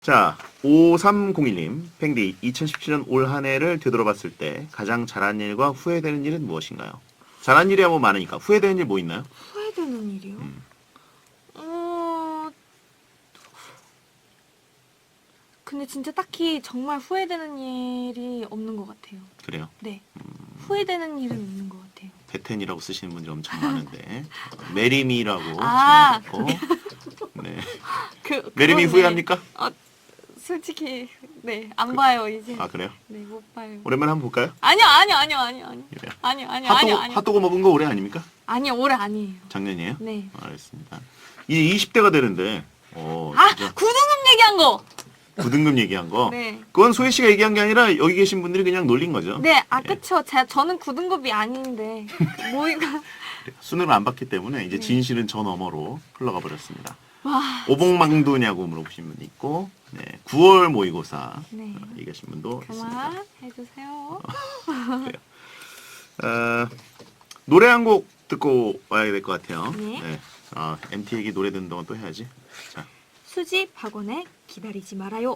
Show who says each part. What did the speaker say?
Speaker 1: 자, 5301님, 팽디, 2017년 올 한 해를 되돌아봤을 때 가장 잘한 일과 후회되는 일은 무엇인가요? 잘한 일이야 뭐 많으니까 후회되는 일 뭐 있나요?
Speaker 2: 후회되는 일이요?
Speaker 1: 음.
Speaker 2: 어... 근데 진짜 딱히 정말 후회되는 일이 없는 것 같아요.
Speaker 1: 그래요.
Speaker 2: 네. 후회되는 일은 없는 것 같아요.
Speaker 1: 대텐이라고 쓰시는 분들이 엄청 많은데 메리미라고
Speaker 2: 아,
Speaker 1: 쓰고 네.
Speaker 2: 그,
Speaker 1: 메리미
Speaker 2: 그건 네.
Speaker 1: 후회합니까?
Speaker 2: 어, 솔직히 네 안 봐요 이제.
Speaker 1: 아 그래요?
Speaker 2: 네 못 봐요.
Speaker 1: 오랜만에 한번 볼까요?
Speaker 2: 아니요 아니요 아니요 아니요 아니요
Speaker 1: 그래요.
Speaker 2: 아니요 아니요
Speaker 1: 핫도그,
Speaker 2: 아니요 아니요
Speaker 1: 핫도그 먹은 거 올해 아닙니까?
Speaker 2: 아니요 올해 아니에요.
Speaker 1: 작년이에요?
Speaker 2: 네.
Speaker 1: 알겠습니다. 이제 20대가 되는데 어,
Speaker 2: 아
Speaker 1: 진짜
Speaker 2: 구등급 얘기한 거.
Speaker 1: 9등급 얘기한 거
Speaker 2: 네.
Speaker 1: 그건 소혜 씨가 얘기한 게 아니라 여기 계신 분들이 그냥 놀린 거죠.
Speaker 2: 네, 아
Speaker 1: 예.
Speaker 2: 그쵸. 제 저는 9등급이 아닌데 모의가
Speaker 1: 순위를 안 받기 때문에 이제
Speaker 2: 네.
Speaker 1: 진실은 저 너머로 흘러가 버렸습니다.
Speaker 2: 와.
Speaker 1: 오복망두냐고 물어보신 분도 있고, 네, 9월 모의고사
Speaker 2: 네.
Speaker 1: 어, 얘기하신 분도 있습니다.
Speaker 2: 해주세요.
Speaker 1: 어, 노래 한 곡 듣고 와야 될 것 같아요.
Speaker 2: 네.
Speaker 1: 아, MT 얘기 노래 듣는 동안 또 해야지. 자,
Speaker 2: 수지 박원의 기다리지 말아요.